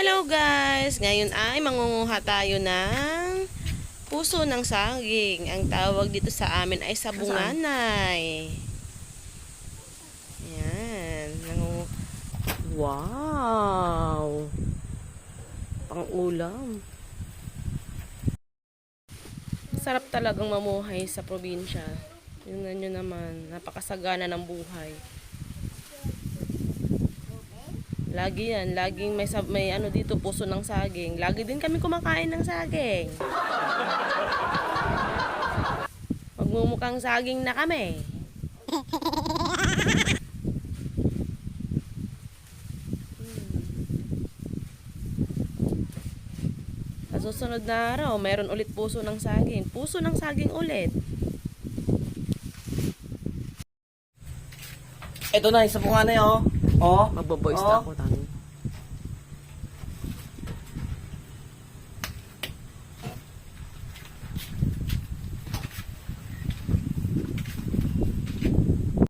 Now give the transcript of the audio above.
Hello guys! Ngayon ay mangunguha tayo ng puso ng saging. Ang tawag dito sa amin ay sabunganay. Yan. Nangungu wow! Pang ulam. Sarap talagang mamuhay sa probinsya. Yun nyo naman, napakasagana ng buhay. Lagi yan, laging may, sab- may ano dito, puso ng saging. Lagi din kami kumakain ng saging. Magmumukhang saging na kami. Susunod na araw, meron ulit puso ng saging. Puso ng saging ulit. Ito na, isa po nga na yun, oh. Oh. Magbo-voice oh. na ako, tango.